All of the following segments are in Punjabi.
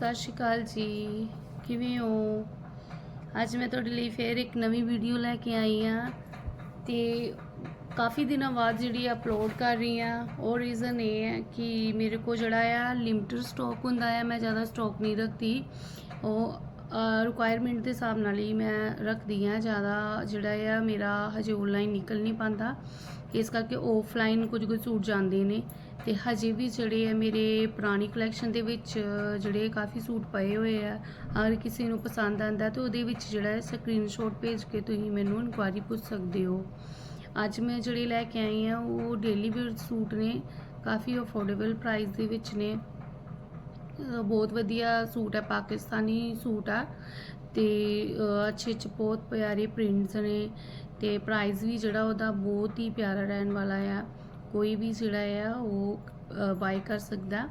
ਸਤਿ ਸ਼੍ਰੀ ਅਕਾਲ ਜੀ। ਕਿਵੇਂ ਹੋ? ਅੱਜ ਮੈਂ ਤੁਹਾਡੇ ਲਈ ਫੇਰ ਇੱਕ ਨਵੀਂ ਵੀਡੀਓ ਲੈ ਕੇ ਆਈ ਹਾਂ ਤੇ ਕਾਫੀ ਦਿਨਾਂ ਬਾਅਦ ਜਿਹੜੀ ਅਪਲੋਡ ਕਰ ਰਹੀ ਹਾਂ, ਉਹ ਰੀਜ਼ਨ ਇਹ ਹੈ ਕਿ ਮੇਰੇ ਕੋਲ ਜਿਹੜਾ ਆ ਲਿਮਟਿਡ ਸਟਾਕ ਹੁੰਦਾ ਆ, ਮੈਂ ਜ਼ਿਆਦਾ ਸਟਾਕ ਨਹੀਂ ਰੱਖਦੀ। ਉਹ ਰਿਕੁਆਇਰਮੈਂਟ ਦੇ ਹਿਸਾਬ ਨਾਲ ਹੀ ਮੈਂ ਰੱਖਦੀ ਹਾਂ, ਜ਼ਿਆਦਾ ਜਿਹੜਾ ਆ ਮੇਰਾ ਹਜੇ ਆਨਲਾਈਨ ਨਿਕਲ ਨਹੀਂ ਪਾਉਂਦਾ। ਇਸ ਕਰਕੇ ਆਫਲਾਈਨ ਕੁਝ ਕੁਝ ਸੂਟ ਜਾਂਦੇ ਨੇ ਤੇ ਹਜੇ ਵੀ ਜਿਹੜੇ ਆ ਮੇਰੇ ਪੁਰਾਣੀ ਕਲੈਕਸ਼ਨ ਦੇ ਵਿੱਚ ਜਿਹੜੇ ਕਾਫੀ ਸੂਟ ਪਏ ਹੋਏ ਆ ਅਗਰ ਕਿਸੇ ਨੂੰ ਪਸੰਦ ਆਂਦਾ ਤਾਂ ਉਹਦੇ ਵਿੱਚ ਜਿਹੜਾ ਹੈ ਸਕਰੀਨਸ਼ਾਟ ਭੇਜ ਕੇ ਤੁਸੀਂ ਮੈਨੂੰ ਇਨਕੁਆਇਰੀ ਪੁੱਛ ਸਕਦੇ ਹੋ। ਅੱਜ ਮੈਂ ਜਿਹੜੇ ਲੈ ਕੇ ਆਈ ਆ ਉਹ ਡੇਲੀ ਵੇਅਰ ਸੂਟ ਨੇ, ਕਾਫੀ ਅਫੋਰਡੇਬਲ ਪ੍ਰਾਈਸ ਦੇ ਵਿੱਚ ਨੇ। ਬਹੁਤ ਵਧੀਆ ਸੂਟ ਹੈ, ਪਾਕਿਸਤਾਨੀ ਸੂਟ ਆ। ਤੇ ਅੱਛੇ ਅੱਛੇ ਬਹੁਤ ਪਿਆਰੇ ਪ੍ਰਿੰਟਸ ਨੇ ਤੇ ਪ੍ਰਾਈਸ ਵੀ ਜਿਹੜਾ ਉਹਦਾ ਬਹੁਤ ਹੀ ਪਿਆਰਾ ਰਹਿਣ ਵਾਲਾ ਆ। ਕੋਈ ਵੀ ਜਿਹੜਾ ਆ ਉਹ ਬਾਈ ਕਰ ਸਕਦਾ।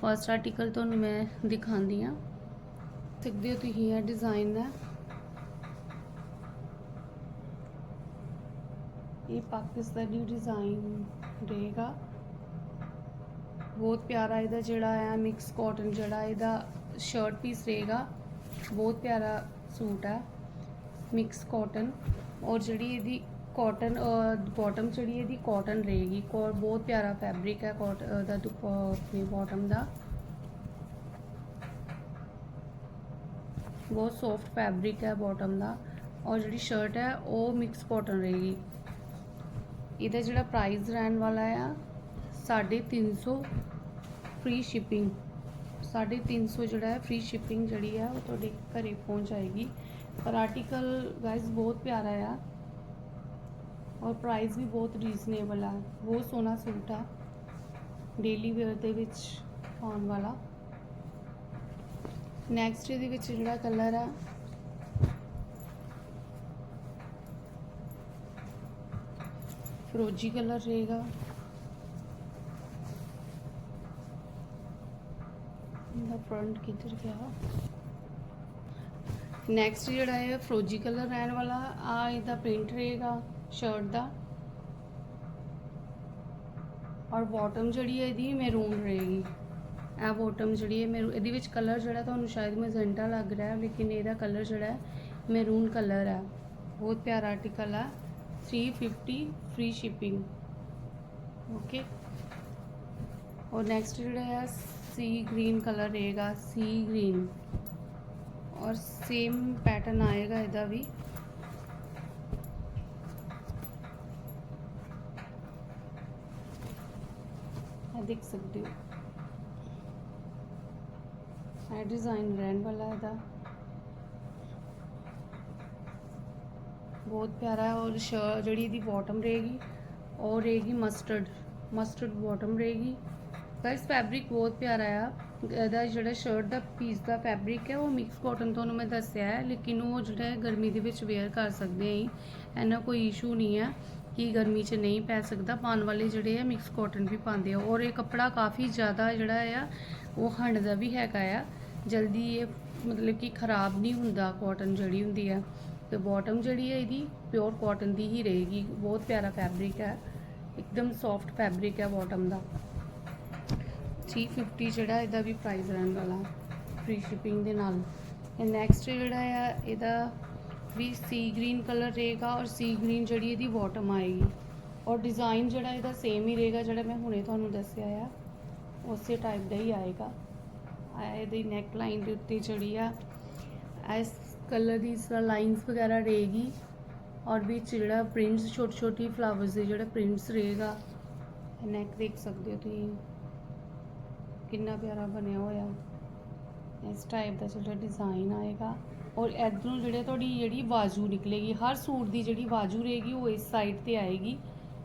ਫਸਟ ਆਰਟੀਕਲ ਤੁਹਾਨੂੰ ਮੈਂ ਦਿਖਾਉਂਦੀ ਆ ਸਕਦੇ ਹੋ ਤੁਸੀਂ ਇਹ ਡਿਜ਼ਾਈਨ ਦਾ। ਇਹ ਪਾਕਿਸਤਾਨੀ ਡਿਜ਼ਾਈਨ ਰਹੇਗਾ। ਬਹੁਤ ਪਿਆਰਾ ਇਹਦਾ ਜਿਹੜਾ ਆ ਮਿਕਸ ਕਾਟਨ ਜਿਹੜਾ ਇਹਦਾ ਸ਼ਰਟ ਪੀਸ ਰਹੇਗਾ, ਬਹੁਤ ਪਿਆਰਾ ਸੂਟ ਆ ਮਿਕਸ ਕਾਟਨ ਔਰ ਜਿਹੜੀ ਇਹਦੀ ਕਾਟਨ ਬਾਟਮ ਜਿਹੜੀ ਇਹਦੀ ਕਾਟਨ ਰਹੇਗੀ ਕੋ ਬਹੁਤ ਪਿਆਰਾ ਫੈਬਰਿਕ ਹੈ ਕਾਟਨ ਦਾ ਦੁਪੱਟੇ ਬਾਟਮ ਦਾ। ਬਹੁਤ ਸੌਫਟ ਫੈਬਰਿਕ ਹੈ ਬਾਟਮ ਦਾ, ਔਰ ਜਿਹੜੀ ਸ਼ਰਟ ਹੈ ਉਹ ਮਿਕਸ ਕਾਟਨ ਰਹੇਗੀ। ਇਹਦਾ ਜਿਹੜਾ ਪ੍ਰਾਈਸ ਰਹਿਣ ਵਾਲਾ ਆ 350 ਫ੍ਰੀ ਸ਼ਿਪਿੰਗ 350 ਜਿਹੜਾ ਹੈ ਫ੍ਰੀ ਸ਼ਿਪਿੰਗ ਜਿਹੜੀ ਹੈ, ਉਹ ਤੁਹਾਡੇ ਘਰੇ ਪਹੁੰਚ ਜਾਏਗੀ। ਪਰ ਆਰਟੀਕਲ ਗਾਇਸ ਬਹੁਤ ਪਿਆਰਾ ਆ ਔਰ ਪ੍ਰਾਈਸ ਵੀ ਬਹੁਤ ਰੀਜ਼ਨੇਬਲ ਆ। ਬਹੁਤ ਸੋਹਣਾ ਸੂਟ ਆ ਡੇਲੀ ਵੇਅਰ ਦੇ ਵਿੱਚ ਪਾਉਣ ਵਾਲਾ। ਨੈਕਸਟ ਇਹਦੇ ਵਿੱਚ ਜਿਹੜਾ ਕਲਰ ਆ ਫਰੋਜੀ ਕਲਰ ਰਹੇਗਾ ਇਹਦਾ ਫਰੰਟ ਕਿੱਧਰ ਗਿਆ? ਨੈਕਸਟ ਜਿਹੜਾ ਹੈ ਫਰੋਜੀ ਕਲਰ ਰਹਿਣ ਵਾਲਾ ਆ ਇਹਦਾ ਪ੍ਰਿੰਟ ਰਹੇਗਾ ਸ਼ਰਟ ਦਾ। ਔਰ ਬਾਟਮ ਜਿਹੜੀ ਹੈ ਇਹਦੀ ਮੈਰੂਨ ਰਹੇਗੀ। ਇਹ ਬਾਟਮ ਜਿਹੜੀ ਹੈ ਮੈਰੂ ਇਹਦੇ ਵਿੱਚ ਕਲਰ ਜਿਹੜਾ ਤੁਹਾਨੂੰ ਸ਼ਾਇਦ ਮੈਜੈਂਟਾ ਲੱਗ ਰਿਹਾ ਹੈ, ਲੇਕਿਨ ਇਹਦਾ ਕਲਰ ਜਿਹੜਾ ਹੈ ਮੈਰੂਨ ਕਲਰ ਹੈ। ਬਹੁਤ ਪਿਆਰਾ ਆਰਟੀਕਲ ਹੈ 350 ਫ੍ਰੀ ਸ਼ਿਪਿੰਗ ਓਕੇ ਔਰ ਨੈਕਸਟ ਜਿਹੜਾ ਹੈ ਸੀ ਗ੍ਰੀਨ ਕਲਰ ਰਹੇਗਾ, ਸੀ ਗ੍ਰੀਨ ਔਰ ਸੇਮ ਪੈਟਰਨ ਆਏਗਾ ਇਹਦਾ ਵੀ। ਇਹ ਦੇਖ ਸਕਦੇ ਹੋ। ਇਹ ਡਿਜ਼ਾਈਨ ਰਹਿਣ ਵਾਲਾ ਇਹਦਾ। ਬਹੁਤ ਪਿਆਰਾ ਹੈ ਔਰ ਸ਼ਰ ਜਿਹੜੀ ਇਹਦੀ ਬਾਟਮ ਰਹੇਗੀ ਔਰ ਰਹੇਗੀ ਮਸਟਰਡ ਮਸਟਰਡ ਬਾਟਮ ਰਹੇਗੀ। ਗਾਇਸ ਫੈਬਰਿਕ ਬਹੁਤ ਪਿਆਰਾ ਆ। ਇਹਦਾ ਜਿਹੜਾ ਸ਼ਰਟ ਦਾ ਪੀਸ ਦਾ ਫੈਬਰਿਕ ਹੈ, ਉਹ ਮਿਕਸ ਕਾਟਨ ਤੁਹਾਨੂੰ ਮੈਂ ਦੱਸਿਆ ਹੈ, ਲੇਕਿਨ ਉਹ ਜਿਹੜਾ ਗਰਮੀ ਦੇ ਵਿੱਚ ਵੇਅਰ ਕਰ ਸਕਦੇ ਆਂ ਇਹਨਾਂ ਕੋਈ ਇਸ਼ੂ ਨਹੀਂ ਹੈ ਕਿ ਗਰਮੀ 'ਚ ਨਹੀਂ ਪੈ ਸਕਦਾ। ਪਾਉਣ ਵਾਲੇ ਜਿਹੜੇ ਆ ਮਿਕਸ ਕਾਟਨ ਵੀ ਪਾਉਂਦੇ ਆ। ਔਰ ਇਹ ਕੱਪੜਾ ਕਾਫੀ ਜ਼ਿਆਦਾ ਜਿਹੜਾ ਆ, ਉਹ ਹੰਡਦਾ ਵੀ ਹੈਗਾ ਆ। ਜਲਦੀ ਇਹ ਮਤਲਬ ਕਿ ਖਰਾਬ ਨਹੀਂ ਹੁੰਦਾ ਕਾਟਨ ਜਿਹੜੀ ਹੁੰਦੀ ਆ। ਤੇ ਬਾਟਮ ਜਿਹੜੀ ਹੈ ਇਹਦੀ ਪਿਓਰ ਕਾਟਨ ਦੀ ਹੀ ਰਹੇਗੀ। ਬਹੁਤ ਪਿਆਰਾ ਫੈਬਰਿਕ ਹੈ ਇੱਕਦਮ ਸੌਫਟ ਫੈਬਰਿਕ ਹੈ ਬਾਟਮ ਦਾ। 350 ਜਿਹੜਾ ਇਹਦਾ ਵੀ ਪ੍ਰਾਈਸ ਰਹਿਣ ਵਾਲਾ ਫ੍ਰੀ ਸ਼ਿਪਿੰਗ ਦੇ ਨਾਲ। ਇਹ ਨੈਕਸਟ ਜਿਹੜਾ ਆ, ਇਹਦਾ ਵੀ ਸੀ ਗ੍ਰੀਨ ਕਲਰ ਰਹੇਗਾ ਔਰ ਸੀ ਗ੍ਰੀਨ ਜਿਹੜੀ ਇਹਦੀ ਬਾਟਮ ਆਏਗੀ। ਔਰ ਡਿਜ਼ਾਈਨ ਜਿਹੜਾ ਇਹਦਾ ਸੇਮ ਹੀ ਰਹੇਗਾ ਜਿਹੜਾ ਮੈਂ ਹੁਣੇ ਤੁਹਾਨੂੰ ਦੱਸਿਆ ਆ। ਉਸੇ ਟਾਈਪ ਦਾ ਹੀ ਆਏਗਾ। ਇਹਦੀ ਨੈਕ ਲਾਈਨ ਦੇ ਉੱਤੇ ਜਿਹੜੀ ਆ, ਇਸ ਕਲਰ ਦੀ ਇਸ ਲਾਈਨਸ ਵਗੈਰਾ ਰਹੇਗੀ। ਔਰ ਵਿੱਚ ਜਿਹੜਾ ਪ੍ਰਿੰਟਸ ਛੋਟੀ ਛੋਟੀ ਫਲਾਵਰਸ ਦੇ ਜਿਹੜਾ ਪ੍ਰਿੰਟਸ ਰਹੇਗਾ। ਨੈਕ ਦੇਖ ਸਕਦੇ ਹੋ ਤੁਸੀਂ। ਕਿੰਨਾ ਪਿਆਰਾ ਬਣਿਆ ਹੋਇਆ। ਇਸ ਟਾਈਪ ਦਾ ਜਿਹੜਾ ਡਿਜ਼ਾਈਨ ਆਏਗਾ। ਔਰ ਇਧਰੋਂ ਜਿਹੜੇ ਤੁਹਾਡੀ ਜਿਹੜੀ ਬਾਜੂ ਨਿਕਲੇਗੀ, ਹਰ ਸੂਟ ਦੀ ਜਿਹੜੀ ਬਾਜੂ ਰਹੇਗੀ, ਉਹ ਇਸ ਸਾਈਡ ਤੇ ਆਏਗੀ।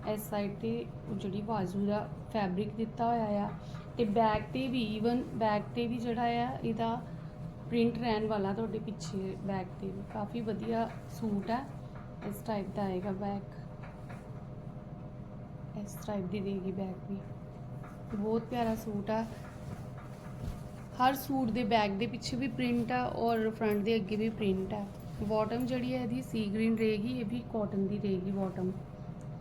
ਇਸ ਸਾਈਡ ਤੇ ਜਿਹੜੀ ਬਾਜੂ ਦਾ ਫੈਬਰਿਕ ਦਿੱਤਾ ਹੋਇਆ ਆ। ਤੇ ਬੈਕ ਤੇ ਵੀ ਈਵਨ ਬੈਕ ਤੇ ਵੀ ਜਿਹੜਾ ਆ, ਇਹਦਾ ਪ੍ਰਿੰਟ ਰਹਿਣ ਵਾਲਾ ਤੁਹਾਡੇ ਪਿੱਛੇ ਬੈਕ ਤੇ ਵੀ। ਕਾਫੀ ਵਧੀਆ ਸੂਟ ਆ। ਇਸ ਟਾਈਪ ਦਾ ਆਏਗਾ ਬੈਕ ਇਸ ਟਾਈਪ ਦੀ ਦੇਗੀ ਬੈਕ ਵੀ। ਬਹੁਤ ਪਿਆਰਾ ਸੂਟ ਆ। ਹਰ ਸੂਟ ਦੇ ਬੈਕ ਦੇ ਪਿੱਛੇ ਵੀ ਪ੍ਰਿੰਟ ਆ ਔਰ ਫਰੰਟ ਦੇ ਅੱਗੇ ਵੀ ਪ੍ਰਿੰਟ ਆ ਬਾਟਮ ਜਿਹੜੀ ਹੈ ਇਹਦੀ ਸੀ ਗ੍ਰੀਨ ਰਹੇਗੀ ਇਹ ਵੀ ਕਾਟਨ ਦੀ ਰਹੇਗੀ ਬਾਟਮ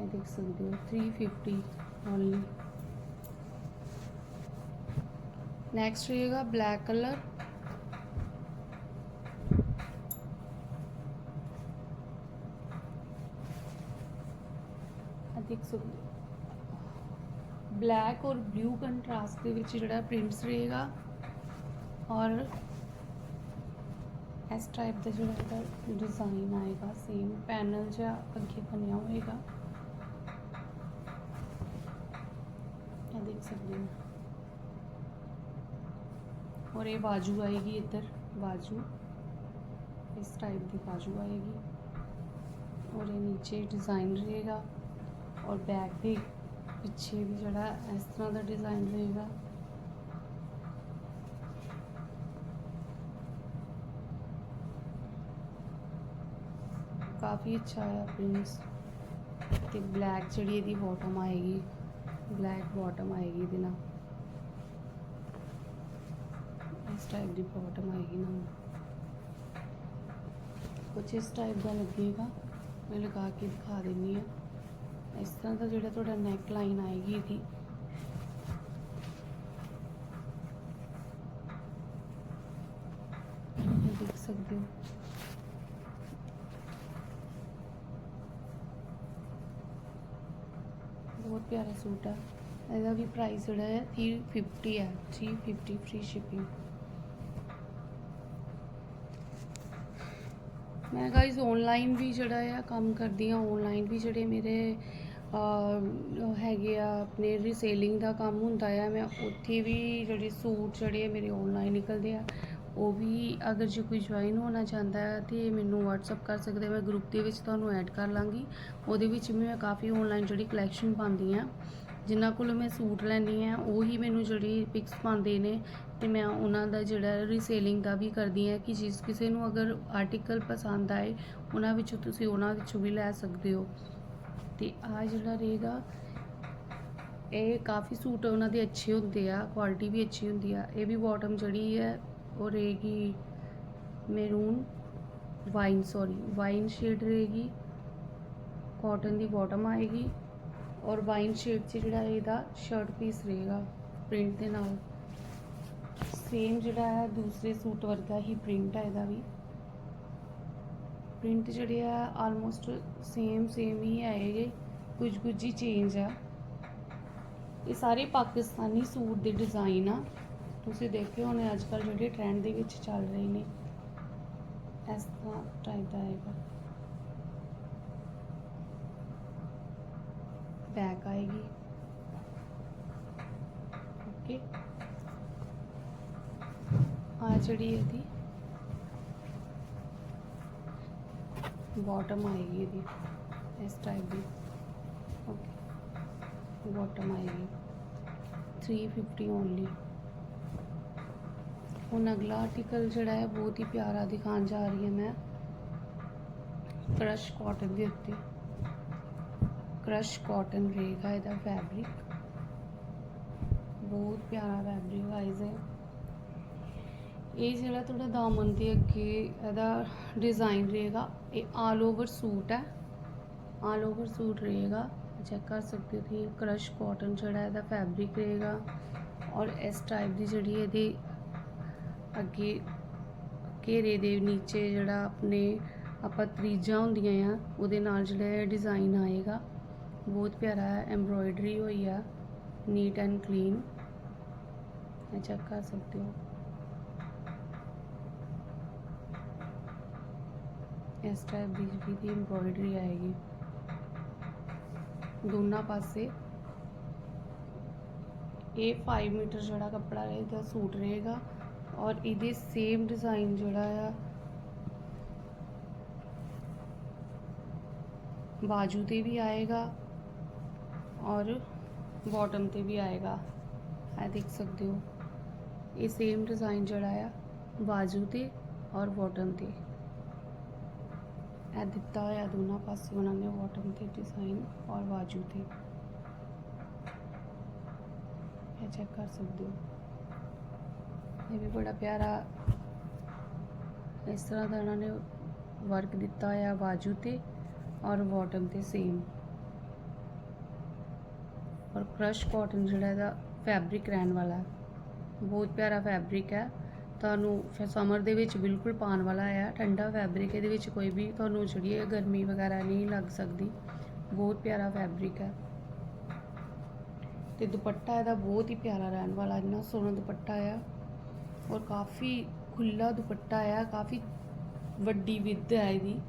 ਇਹ ਦੇਖ ਸਕਦੇ ਹੋ 350 ਓਨਲੀ नेक्स्ट रहेगा ब्लैक कलर ਦੇਖ ਸਕਦੇ ਬਲੈਕ ਔਰ ਬਲੂ ਕੰਟਰਾਸਟ ਦੇ ਵਿੱਚ ਜਿਹੜਾ ਪ੍ਰਿੰਟਸ ਰਹੇਗਾ ਔਰ ਇਸ ਟਾਈਪ ਦਾ ਜਿਹੜਾ ਇਹਦਾ ਡਿਜ਼ਾਈਨ ਆਏਗਾ ਸੇਮ ਪੈਨਲ ਜਿਹਾ ਅੱਗੇ ਬਣਿਆ ਹੋਏਗਾ ਇਹ ਦੇਖ ਸਕਦੇ ਹੋ और ये बाजू आएगी इधर बाजू इस टाइप की बाजू आएगी और ये नीचे डिज़ाइन रहेगा और बैक भी पीछे भी जड़ा इस तरह का डिज़ाइन रहेगा काफ़ी अच्छा है प्रिंट्स ਤੇ ਬਲੈਕ ਜਿਹੜੀ ਇਹਦੀ ਬਾਟਮ ਆਏਗੀ ਬਲੈਕ ਬਾਟਮ ਆਏਗੀ ਇਹਦੇ ਨਾਲ ਇਸ ਟਾਈਪ ਦੀ ਬਾਟਮ ਆਏਗੀ ਨਾ ਕੁਛ ਇਸ ਟਾਈਪ ਦਾ ਲੱਗੇਗਾ ਮੈਂ ਲਗਾ ਕੇ ਦਿਖਾ ਦਿੰਨੀ ਆ ਇਸ ਤਰ੍ਹਾਂ ਦਾ ਜਿਹੜਾ ਤੁਹਾਡਾ ਨੈਕ ਲਾਈਨ ਆਏਗੀ ਇਹਦੀ ਇਹ ਦੇਖ ਸਕਦੇ ਹੋ ਬਹੁਤ ਪਿਆਰਾ ਸੂਟ ਆ ਇਹਦਾ ਵੀ ਪ੍ਰਾਈਸ ਜਿਹੜਾ ਹੈ 350 ਹੈ 350 ਫ੍ਰੀ ਸ਼ਿਪਿੰਗ ਮੈਂ ਗਾਇਸ ਆਨਲਾਈਨ ਵੀ ਜਿਹੜਾ ਆ ਕੰਮ ਕਰਦੀ ਆ ਆਨਲਾਈਨ ਵੀ ਜਿਹੜੇ ਮੇਰੇ ਅਹ, ਹੈਗੇ ਆ ਆਪਣੇ ਰੀਸੇਲਿੰਗ ਦਾ ਕੰਮ ਹੁੰਦਾ ਆ ਮੈਂ ਉੱਥੇ ਵੀ ਜਿਹੜੇ ਸੂਟ ਜਿਹੜੇ ਆ ਮੇਰੇ ਆਨਲਾਈਨ ਨਿਕਲਦੇ ਆ ਉਹ ਵੀ ਅਗਰ ਜੇ ਕੋਈ ਜੁਆਇਨ ਹੋਣਾ ਚਾਹੁੰਦਾ ਹੈ ਤੇ ਮੈਨੂੰ WhatsApp ਕਰ ਸਕਦੇ ਮੈਂ ਗਰੁੱਪ ਦੇ ਵਿੱਚ ਤੁਹਾਨੂੰ ਐਡ ਕਰ ਲਾਂਗੀ। ਉਹਦੇ ਵਿੱਚ ਵੀ ਮੈਂ ਕਾਫੀ ਆਨਲਾਈਨ ਜਿਹੜੀ ਕਲੈਕਸ਼ਨ ਪਾਉਂਦੀ ਆ ਜਿਨ੍ਹਾਂ ਕੋਲੋਂ ਮੈਂ ਸੂਟ ਲੈਂਦੀ ਆ ਉਹੀ ਮੈਨੂੰ ਜਿਹੜੀ ਪਿਕਸ ਪਾਉਂਦੇ ਨੇ ਤੇ ਮੈਂ ਉਹਨਾਂ ਦਾ ਜਿਹੜਾ ਰੀਸੇਲਿੰਗ ਦਾ ਵੀ ਕਰਦੀ ਆ ਕਿ ਜਿਸ ਕਿਸੇ ਨੂੰ ਅਗਰ ਆਰਟੀਕਲ ਪਸੰਦ ਆਏ, ਉਹਨਾਂ ਵਿੱਚੋਂ ਤੁਸੀਂ ਉਹਨਾਂ ਵਿੱਚੋਂ ਵੀ ਲੈ ਸਕਦੇ ਹੋ। ਤੇ ਆ ਜਿਹੜਾ ਰਹੇਗਾ, ਇਹ ਕਾਫੀ ਸੂਟ ਉਹਨਾਂ ਦੇ ਅੱਛੇ ਹੁੰਦੇ ਆ ਕੁਆਲਿਟੀ ਵੀ ਅੱਛੀ ਹੁੰਦੀ ਆ। ਇਹ ਵੀ ਬਾਟਮ ਜਿਹੜੀ ਹੈ ਉਹ ਰਹੇਗੀ maroon wine sorry wine shade ਰਹੇਗੀ। ਕਾਟਨ ਦੀ ਬਾਟਮ ਆਏਗੀ ਔਰ ਵਾਈਨ ਸ਼ੇਡ 'ਚ ਜਿਹੜਾ ਇਹਦਾ ਸ਼ਰਟ ਪੀਸ ਰਹੇਗਾ ਪ੍ਰਿੰਟ ਦੇ ਨਾਲ। ਸੇਮ ਜਿਹੜਾ ਹੈ, ਦੂਸਰੇ ਸੂਟ ਵਰਗਾ ਹੀ ਪ੍ਰਿੰਟ ਹੈ ਇਹਦਾ ਵੀ। ਪ੍ਰਿੰਟ ਜਿਹੜੇ ਆ ਆਲਮੋਸਟ ਸੇਮ ਸੇਮ ਹੀ ਆਏਗੇ ਕੁਝ ਕੁਝ ਹੀ ਚੇਂਜ ਆ। ਇਹ ਸਾਰੇ ਪਾਕਿਸਤਾਨੀ ਸੂਟ ਦੇ ਡਿਜ਼ਾਈਨ ਆ। ਤੁਸੀਂ ਦੇਖੇ ਹੋਣੇ ਅੱਜ ਕੱਲ ਜਿਹੜੇ ਟ੍ਰੈਂਡ ਦੇ ਵਿੱਚ ਚੱਲ ਰਹੇ ਨੇ ਇਸ ਤਰ੍ਹਾਂ ਟਾਈਪ ਦਾ ਆਏਗਾ बैक आएगी ओके आ जड़ी ਇਹਦੀ ਬਾਟਮ ਆਏਗੀ ਇਹਦੀ ਇਸ ਟਾਈਪ ਦੀ ਓਕੇ ਬਾਟਮ ਆਏਗੀ 350 ਓਨਲੀ ਹੁਣ ਅਗਲਾ ਆਰਟੀਕਲ ਜਿਹੜਾ ਹੈ ਬਹੁਤ ਹੀ ਪਿਆਰਾ ਦਿਖਾਉਣ ਜਾ ਰਹੀ ਹਾਂ ਮੈਂ। ਕ੍ਰਸ਼ ਕਾਟਨ ਦੇ ਉੱਤੇ। ਕ੍ਰਸ਼ ਕਾਟਨ ਰਹੇਗਾ ਇਹਦਾ ਫੈਬਰਿਕ ਬਹੁਤ ਪਿਆਰਾ ਫੈਬਰਿਕ ਵਾਈਜ਼ ਹੈ ਇਹ ਜਿਹੜਾ ਤੁਹਾਡਾ ਦਾਮਨ ਦੇ ਅੱਗੇ ਇਹਦਾ ਡਿਜ਼ਾਈਨ ਰਹੇਗਾ ਇਹ ਆਲ ਓਵਰ ਸੂਟ ਹੈ ਆਲ ਓਵਰ ਸੂਟ ਰਹੇਗਾ ਚੈੱਕ ਕਰ ਸਕਦੇ ਹੋ ਤੁਸੀਂ ਕ੍ਰਸ਼ ਕਾਟਨ ਜਿਹੜਾ ਇਹਦਾ ਫੈਬਰਿਕ ਰਹੇਗਾ ਔਰ ਇਸ ਟਾਈਪ ਦੀ ਜਿਹੜੀ ਇਹਦੀ ਅੱਗੇ ਘੇਰੇ ਦੇ ਨੀਚੇ ਜਿਹੜਾ ਆਪਣੇ ਆਪਾਂ ਤਰੀਜਾਂ ਹੁੰਦੀਆਂ ਆ, ਉਹਦੇ ਨਾਲ ਜਿਹੜਾ ਡਿਜ਼ਾਈਨ ਆਏਗਾ, ਬਹੁਤ ਪਿਆਰਾ ਹੈ ਐਮਬ੍ਰੋਇਡਰੀ ਹੋਈ ਆ ਨੀਟ ਐਂਡ ਕਲੀਨ ਇਹ ਚੈੱਕ ਕਰ ਸਕਦੇ ਹੋ। ਇਸ ਟਾਈਪ ਦੀ ਜਿਹੜੀ ਦੀ ਐਮਬ੍ਰੋਇਡਰੀ ਆਏਗੀ। ਦੋਨਾਂ ਪਾਸੇ ਇਹ 5 ਮੀਟਰ ਜਿਹੜਾ ਕੱਪੜਾ ਰਹੇਗਾ ਸੂਟ ਰਹੇਗਾ। ਔਰ ਇਹਦੇ ਸੇਮ ਡਿਜ਼ਾਈਨ ਜਿਹੜਾ ਆ, ਬਾਜੂ ਤੇ ਵੀ ਆਏਗਾ ਔਰ ਬਾਟਮ ਤੇ ਵੀ ਆਏਗਾ। ਇਹ ਦੇਖ ਸਕਦੇ ਹੋ। ਇਹ ਸੇਮ ਡਿਜ਼ਾਈਨ ਜਿਹੜਾ ਆ, ਬਾਜੂ ਤੇ ਔਰ ਬਾਟਮ ਤੇ। ਇਹ ਦਿੱਤਾ ਹੋਇਆ ਦੋਨਾਂ ਪਾਸੇ ਉਹਨਾਂ ਨੇ ਬਾਟਮ ਤੇ ਡਿਜ਼ਾਈਨ ਔਰ ਬਾਜੂ ਤੇ। ਇਹ ਚੈੱਕ ਕਰ ਸਕਦੇ ਹੋ। ਇਹ ਵੀ ਬੜਾ ਪਿਆਰਾ ਇਸ ਤਰ੍ਹਾਂ ਦਾ ਇਹਨਾਂ ਨੇ ਵਰਕ ਦਿੱਤਾ ਹੋਇਆ ਬਾਜੂ ਤੇ ਔਰ ਬਾਟਮ ਤੇ ਸੇਮ ਔਰ ਕ੍ਰਸ਼ ਕਾਟਨ ਜਿਹੜਾ ਇਹਦਾ ਫੈਬਰਿਕ ਰਹਿਣ ਵਾਲਾ ਹੈ। ਬਹੁਤ ਪਿਆਰਾ ਫੈਬਰਿਕ ਹੈ। ਤੁਹਾਨੂੰ ਫਿਰ ਸਮਰ ਦੇ ਵਿੱਚ ਬਿਲਕੁਲ ਪਾਉਣ ਵਾਲਾ ਹੈ। ਠੰਡਾ ਫੈਬਰਿਕ ਇਹਦੇ ਵਿੱਚ ਕੋਈ ਵੀ ਤੁਹਾਨੂੰ ਜਿਹੜੀ ਹੈ ਗਰਮੀ ਵਗੈਰਾ ਨਹੀਂ ਲੱਗ ਸਕਦੀ। ਬਹੁਤ ਪਿਆਰਾ ਫੈਬਰਿਕ ਹੈ। ਤੇ ਦੁਪੱਟਾ ਇਹਦਾ ਬਹੁਤ ਹੀ ਪਿਆਰਾ ਰਹਿਣ ਵਾਲਾ, ਇੰਨਾ ਸੋਹਣਾ ਦੁਪੱਟਾ ਆ। ਔਰ ਕਾਫੀ ਖੁੱਲਾ ਦੁਪੱਟਾ ਆ, ਕਾਫੀ ਵੱਡੀ ਵਿੱਦ ਹੈ ਇਹਦੀ।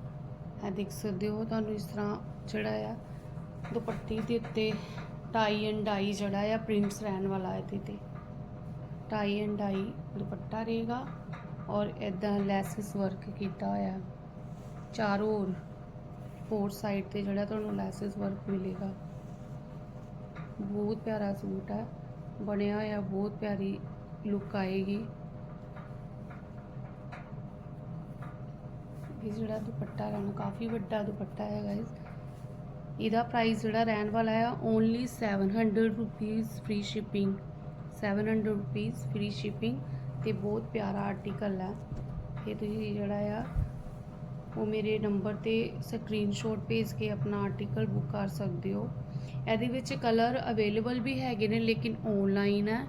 ਇਹ ਦੇਖ ਸਕਦੇ ਹੋ, ਤੁਹਾਨੂੰ ਇਸ ਤਰ੍ਹਾਂ ਜਿਹੜਾ ਆ, ਦੁਪੱਟੇ ਦੇ ਉੱਤੇ ਟਾਈ ਐਂਡ ਡਾਈ ਜਿਹੜਾ ਆ ਪ੍ਰਿੰਟਸ ਰਹਿਣ ਵਾਲਾ ਇਹਦੇ ਤੇ। ਟਾਈ ਐਂਡ ਡਾਈ ਦੁਪੱਟਾ ਰਹੇਗਾ ਔਰ ਇਦਾਂ ਲੈਸਸ ਵਰਕ ਕੀਤਾ ਹੋਇਆ। ਚਾਰੋਂ ਔਰ ਫੋਰ ਸਾਈਡ ਤੇ ਜਿਹੜਾ ਤੁਹਾਨੂੰ ਲੈਸਸ ਵਰਕ ਮਿਲੇਗਾ। ਬਹੁਤ ਪਿਆਰਾ ਸੂਟ ਹੈ ਬਣਿਆ ਹੋਇਆ, ਬਹੁਤ ਪਿਆਰੀ ਲੁੱਕ ਆਏਗੀ। ਇਹ ਜਿਹੜਾ ਦੁਪੱਟਾ ਰਹਿਣਾ ਕਾਫੀ ਵੱਡਾ ਦੁਪੱਟਾ ਹੈ ਗਾਇਸ ਇਹਦਾ ਪ੍ਰਾਈਸ ਜਿਹੜਾ ਰਹਿਣ ਵਾਲਾ ਹੈ only 700 rupees free shipping 700 rupees free shipping ਤੇ ਬਹੁਤ ਪਿਆਰਾ ਆਰਟੀਕਲ ਹੈ। ਇਹ ਤੁਸੀਂ ਜਿਹੜਾ ਆ, ਉਹ ਮੇਰੇ ਨੰਬਰ ਤੇ ਸਕਰੀਨਸ਼ਾਟ ਭੇਜ ਕੇ ਆਪਣਾ ਆਰਟੀਕਲ ਬੁੱਕ ਕਰ ਸਕਦੇ ਹੋ। ਇਹਦੇ ਵਿੱਚ ਕਲਰ ਅਵੇਲੇਬਲ ਵੀ ਹੈਗੇ ਨੇ, ਲੇਕਿਨ ਆਨਲਾਈਨ ਹੈ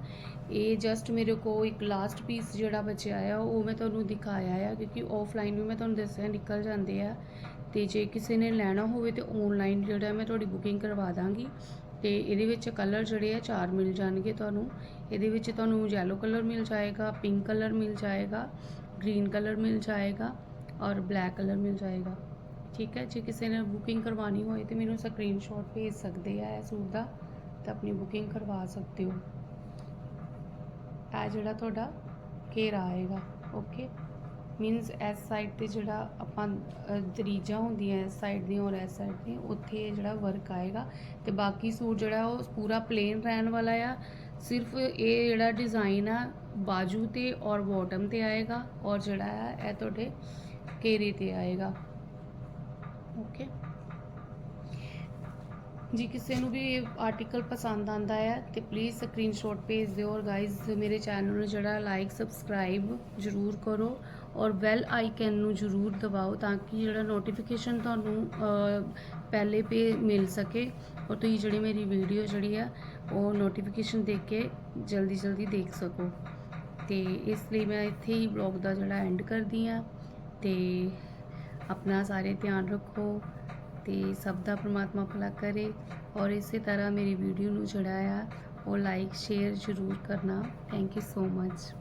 ਇਹ ਜਸਟ ਮੇਰੇ ਕੋਲ ਇੱਕ ਲਾਸਟ ਪੀਸ ਜਿਹੜਾ ਬਚਿਆ ਆ, ਉਹ ਮੈਂ ਤੁਹਾਨੂੰ ਦਿਖਾਇਆ ਆ, ਕਿਉਂਕਿ ਆਫਲਾਈਨ ਵੀ ਮੈਂ ਤੁਹਾਨੂੰ ਦੱਸਿਆ ਨਿਕਲ ਜਾਂਦੇ ਆ। ਤੇ ਜੇ ਕਿਸੇ ਨੇ ਲੈਣਾ ਹੋਵੇ ਤੇ ਆਨਲਾਈਨ ਜਿਹੜਾ ਮੈਂ ਤੁਹਾਡੀ ਬੁਕਿੰਗ ਕਰਵਾ ਦਾਂਗੀ। ਤੇ ਇਹਦੇ ਵਿੱਚ ਕਲਰ ਜਿਹੜੇ ਆ, ਚਾਰ ਮਿਲ ਜਾਣਗੇ ਤੁਹਾਨੂੰ। ਇਹਦੇ ਵਿੱਚ ਤੁਹਾਨੂੰ ਯੈਲੋ ਕਲਰ ਮਿਲ ਜਾਏਗਾ ਪਿੰਕ ਕਲਰ ਮਿਲ ਜਾਏਗਾ ਗ੍ਰੀਨ ਕਲਰ ਮਿਲ ਜਾਏਗਾ ਔਰ ਬਲੈਕ ਕਲਰ ਮਿਲ ਜਾਏਗਾ। ਠੀਕ ਹੈ ਜੇ ਕਿਸੇ ਨੇ ਬੁਕਿੰਗ ਕਰਵਾਉਣੀ ਹੋਏ ਤੇ ਮੈਨੂੰ ਸਕਰੀਨਸ਼ਾਟ ਭੇਜ ਸਕਦੇ ਆ ਇਹ ਸੂਟ ਦਾ ਤਾਂ ਆਪਣੀ ਬੁਕਿੰਗ ਕਰਵਾ ਸਕਦੇ ਹੋ। ਇਹ ਜਿਹੜਾ ਤੁਹਾਡਾ ਘੇਰਾ ਆਏਗਾ ਓਕੇ ਮੀਨਸ ਇਸ ਸਾਈਡ ਤੇ ਜਿਹੜਾ ਆਪਾਂ ਅ, ਦਰੀਜਾਂ ਹੁੰਦੀਆਂ ਇਸ ਸਾਈਡ ਦੀਆਂ ਔਰ ਇਸ ਸਾਈਡ ਦੀਆਂ ਉੱਥੇ ਇਹ ਜਿਹੜਾ ਵਰਕ ਆਏਗਾ। ਤੇ ਬਾਕੀ ਸੂਟ ਜਿਹੜਾ ਉਹ ਪੂਰਾ ਪਲੇਨ ਰਹਿਣ ਵਾਲਾ ਆ। ਸਿਰਫ ਇਹ ਜਿਹੜਾ ਡਿਜ਼ਾਈਨ ਆ ਬਾਜੂ ਤੇ ਔਰ ਬਾਟਮ ਤੇ ਆਏਗਾ ਔਰ ਜਿਹੜਾ ਆ ਇਹ ਤੁਹਾਡੇ ਘੇਰੇ ਤੇ ਆਏਗਾ। ਓਕੇ ਜੀ, ਕਿਸੇ ਨੂੰ ਵੀ ਇਹ ਆਰਟੀਕਲ ਪਸੰਦ ਆਂਦਾ ਹੈ, ਤੇ ਪਲੀਜ਼ ਸਕਰੀਨਸ਼ਾਟ ਭੇਜ ਦਿਓ ਔਰ ਗਾਇਜ਼ ਮੇਰੇ ਚੈਨਲ ਨੂੰ ਜਿਹੜਾ ਲਾਈਕ ਸਬਸਕ੍ਰਾਈਬ ਜ਼ਰੂਰ ਕਰੋ ਔਰ ਬੈਲ ਆਈਕਨ ਨੂੰ ਜ਼ਰੂਰ ਦਬਾਓ ਤਾਂ ਕਿ ਜਿਹੜਾ ਨੋਟੀਫਿਕੇਸ਼ਨ ਤੁਹਾਨੂੰ ਪਹਿਲੇ ਪੇ ਮਿਲ ਸਕੇ ਔਰ ਤੁਸੀਂ ਜਿਹੜੀ ਮੇਰੀ ਵੀਡੀਓ ਜਿਹੜੀ ਆ, ਉਹ ਨੋਟੀਫਿਕੇਸ਼ਨ ਦੇਖ ਕੇ ਜਲਦੀ ਜਲਦੀ ਦੇਖ ਸਕੋ। ਤੇ ਇਸ ਲਈ ਮੈਂ ਇੱਥੇ ਹੀ ਬਲੌਗ ਦਾ ਜਿਹੜਾ ਐਂਡ ਕਰਦੀ ਆ ਤੇ ਆਪਣਾ ਸਾਰੇ ਧਿਆਨ ਰੱਖੋ ਤੇ ਸਭ ਦਾ ਪ੍ਰਮਾਤਮਾ ਭਲਾ ਕਰੇ। ਔਰ ਇਸੇ ਤਰ੍ਹਾਂ ਮੇਰੀ ਵੀਡੀਓ ਨੂੰ ਜਿਹੜਾ ਆ, ਉਹ ਲਾਈਕ ਸ਼ੇਅਰ ਜ਼ਰੂਰ ਕਰਨਾ। Thank you so much